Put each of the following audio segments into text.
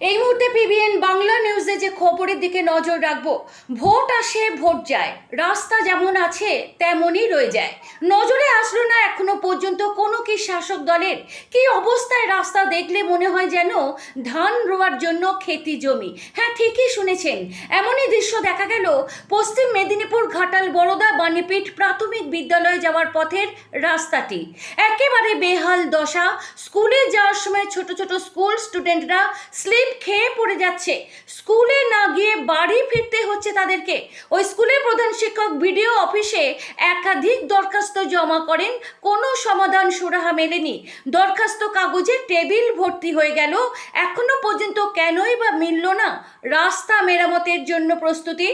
এই মুহূর্তে পিবিএন বাংলা নিউজে যে খবরের দিকে নজর রাখব, ভোট আসে, ভোট যায়। রাস্তা যেমন আছে, তেমনই রয়ে যায়। নজরে আসলো না এখনও পর্যন্ত কোনো কি শাসক দলের। কি অবস্থায় রাস্তা দেখলে মনে হয় যেন ধান রোয়ার জন্য খেতি জমি? হ্যাঁ ঠিকই শুনেছেন। এমনই দৃশ্য দেখা গেল পশ্চিম মেদিনীপুর ঘাটাল বড়দা বাণীপীঠ প্রাথমিক বিদ্যালয়ে যাওয়ার পথের রাস্তাটি। একেবারে বেহাল দশা স্কুলে যাওয়ার সময় ছোট ছোট স্কুল স্টুডেন্টরা স্লিপ খেয়ে পড়ে যাচ্ছে। স্কুলে না গিয়ে বাড়ি ফিরতে হচ্ছে তাদেরকে। ওই স্কুলের প্রধান শিক্ষক বিডিও অফিসে একাধিক দরখাস্ত জমা করেন। কোনো সমাধান সুরাহা মেলেনি। দরখাস্ত কাগজে টেবিল ভর্তি হয়ে গেল। এখনও পর্যন্ত কেনই বা মিলল না? রাস্তা মেরামতের জন্য প্রস্তুতি।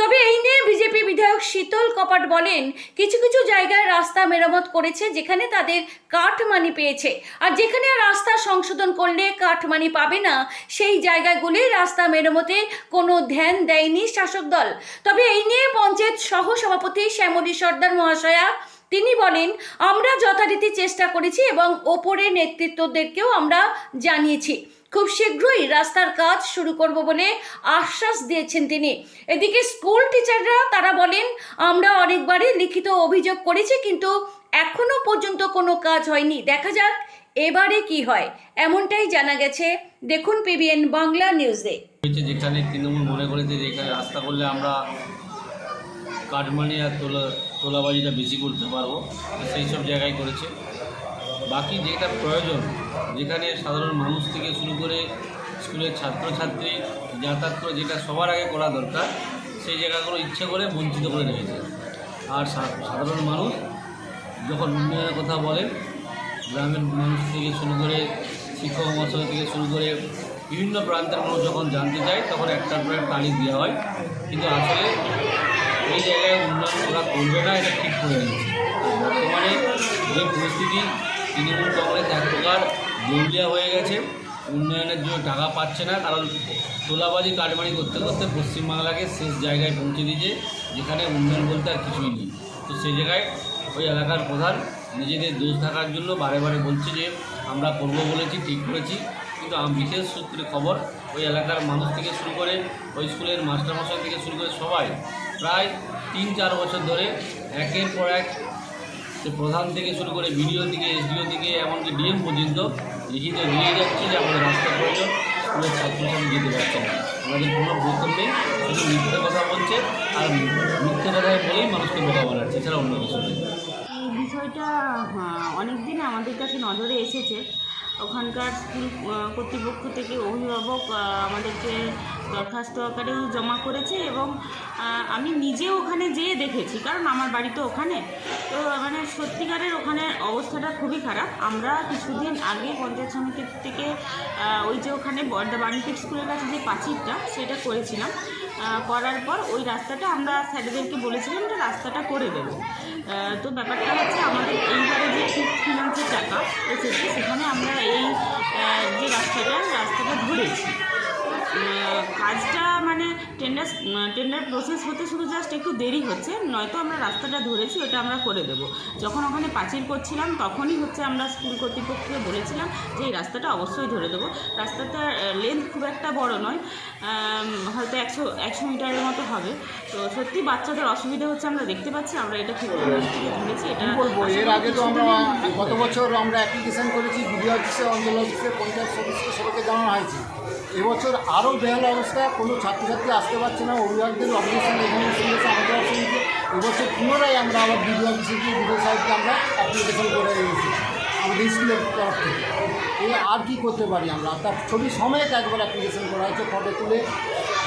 তবে এই নিয়ে বিজেপি বিধায়ক শীতল কপাট বলেন, কিছু কিছু জায়গায় রাস্তা মেরামত করেছে যেখানে তাদের কাঠমানি পেয়েছে। আর যেখানে রাস্তা সংশোধন করলে কাঠমানি পাবে না, সেই জায়গাগুলি রাস্তা মেরামতে কোনো ধ্যান দেয়নি শাসক দল। তবে এই নিয়ে পঞ্চায়েত সহ সভাপতি শ্যামলী সর্দার মহাশয়া তিনি বলেন, আমরা যথারীতি চেষ্টা করেছি এবং ওপরের নেতৃত্বদেরকেও আমরা জানিয়েছি। খুব শীঘ্রই রাস্তার কাজ শুরু করব বলে আশ্বাস দিয়েছেন তিনি। এদিকে স্কুল টিচাররা তারা বলেন, আমরা অনেকবারই লিখিত অভিযোগ করেছি, কিন্তু এখনও পর্যন্ত কোনো কাজ হয়নি। দেখা যাক এবারে কি হয়। এমনটাই জানা গেছে। দেখুন পিবিএন বাংলা নিউজে। যেখানে তৃণমূল মনে করেছে যে এখানে রাস্তা করলে আমরা কাঠমানি আর তোলা, তোলাবাজিটা বেশি করতে পারব, সেই সব জায়গায় করেছে। বাকি যেটা প্রয়োজন, যেখানে সাধারণ মানুষ থেকে শুরু করে স্কুলের ছাত্রছাত্রী, যাতায়াত করে যেটা সবার আগে করা দরকার, সেই জায়গাগুলো ইচ্ছে করে বঞ্চিত করে রেখেছে। আর সাধারণ মানুষ যখন উন্নয়নের কথা বলেন গ্রামের মানুষ থেকে শুরু করে, শিক্ষক মহাশয় থেকে শুরু করে বিভিন্ন প্রান্তের মানুষ যখন জানতে চায়, তখন একটার পর একটা তারিখ দেওয়া হয়। কিন্তু আসলে এই জায়গায় উন্নয়ন ওরা করবে না, এটা ঠিক করে বর্তমানে যে পরিস্থিতি তৃণমূল কংগ্রেস এক প্রকার দেউলিয়া হয়ে গেছে। উন্নয়নের জন্য টাকা পাচ্ছে না, কারণ তোলাবাজি, কাটমানি করতে করতে পশ্চিমবাংলাকে শেষ জায়গায় পৌঁছে দিয়েছে, যেখানে উন্নয়ন বলতে আর কিছুই নেই। তো সেই জায়গায় ওই এলাকার প্রধান নিজেদের দোষ থাকার জন্য বারে বারে বলছে যে, আমরা করব বলেছি, ঠিক করেছি। কিন্তু বিশেষ সূত্রে খবর, ওই এলাকার মানুষ থেকে শুরু করে ওই স্কুলের মাস্টারমশাই থেকে শুরু করে সবাই প্রায় তিন চার বছর ধরে একের পর এক সে প্রধান থেকে শুরু করে বিডিও থেকে, এসডিও থেকে, এমনকি ডিএম পর্যন্ত লিখিত দিয়ে যাচ্ছে যে আমাদের রাস্তা প্রয়োজন। স্কুলের ছাত্রছাত্রী যেতে পারছে না। আমাদের কোনো গুরুত্ব নেই, শুধু মিথ্যে কথা বলছে আর মিথ্যে কথা বলেই মানুষকে বোকা বানাচ্ছে, এছাড়া অন্য কিছু নেই। এই বিষয়টা অনেক দিন আমাদের কাছে নজরে এসেছে। ওখানকার স্কুল কর্তৃপক্ষ থেকে অভিভাবক আমাদেরকে দরখাস্ত আকারেও জমা করেছে এবং আমি নিজে ওখানে যেয়ে দেখেছি, কারণ আমার বাড়ি তো ওখানে। তো মানে সত্যিকারের ওখানে অবস্থাটা খুবই খারাপ। আমরা কিছুদিন আগে পঞ্চায়েত সমিতি থেকে ওই যে ওখানে বর্দা বাণিজ্যিক স্কুলের কাছে যে পাঁচিরটা, সেটা করেছিলাম। করার পর ওই রাস্তাটা আমরা স্যারেদেরকে বলেছিলাম যে রাস্তাটা করে দেবো। তো ব্যাপারটা হচ্ছে আমাদের এইবারে যে ফিফথ ফিনান্সের টাকা এসেছে, সেখানে আমরা এই কাজটা মানে টেন্ডার টেন্ডার প্রসেস হতে শুধু জাস্ট একটু দেরি হচ্ছে নয়তো আমরা রাস্তাটা ধরেছি ওটা আমরা করে দেব। যখন ওখানে পাঁচিল করছিলাম তখনই হচ্ছে আমরা স্কুল কর্তৃপক্ষকে বলেছিলাম যে এই রাস্তাটা অবশ্যই ধরে দেবো। রাস্তাটার লেন্থ খুব একটা বড় নয় হয়তো একশো একশো মিটারের মতো হবে। তো সত্যি বাচ্চাদের অসুবিধা হচ্ছে আমরা দেখতে পাচ্ছি আমরা এটা ঠিক থেকে ধরেছি এটা কি বলব? আশা এর আগে তো আমরা গত বছর আমরা অ্যাপ্লিকেশন করেছি বিডিও অফিসে অঞ্চল অফিসে পঞ্চায়েত সদস্য সবাইকে জানানো হয়েছে। এবছর আরও বেহাল অবস্থা কোনো ছাত্রছাত্রী আসতে পারছে না, অভিভাবকদের অবজেকশন এখানে শুনেছে আমাদের অসুবিধে এবছর পুনরায় আমরা আবার বিডিও অফিসে গিয়ে বিডিও সাহেবকে আমরা অ্যাপ্লিকেশন করে এসেছি, আমাদের স্কুলের তরফ থেকে। এই আর কি করতে পারি আমরা? তার ছবি সমেত একবার অ্যাপ্লিকেশন করা হয়েছে ফটো তুলে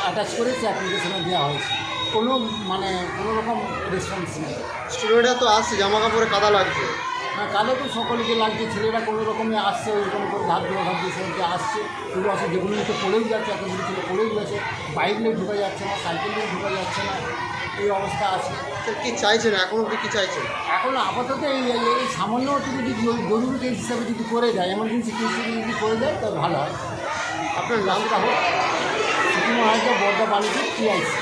অ্যাটাচ করে সে অ্যাপ্লিকেশনে দেওয়া হয়েছে। কোনো মানে কোনো রকম রেসপন্স নেই। স্টুডেন্টরা তো আসছে, জামা কাপড়ে কাদা লাগছে। কালে তো সকলকে লাগছে ছেলেরা কোনো রকমে আসছে ওইরকম করে ধাপ দিয়ে ধাপ দিয়ে সেদিকে আসছে। এগুলো আসে যেগুলো তো পড়েও যাচ্ছে এতগুলো ছেলে পড়েও যাচ্ছে বাইক নিয়ে ঢুকা যাচ্ছে না সাইকেল নিয়ে ঢুকা যাচ্ছে না এই অবস্থা আছে। তো কি চাইছেন? এখন অব্দি কি চাইছেন? এখন আপাতত এই এই- সামান্য একটু যদি জরু- জরুরি কেস হিসাবে যদি করে দেয় এমার্জেন্সি কেস হিসেবে যদি করে দেয় তাহলে ভালো হয়। আপনার নাম? রাস্তা হোক সিটি মহারাজা বর্দা বাণিজ্য টিআইসি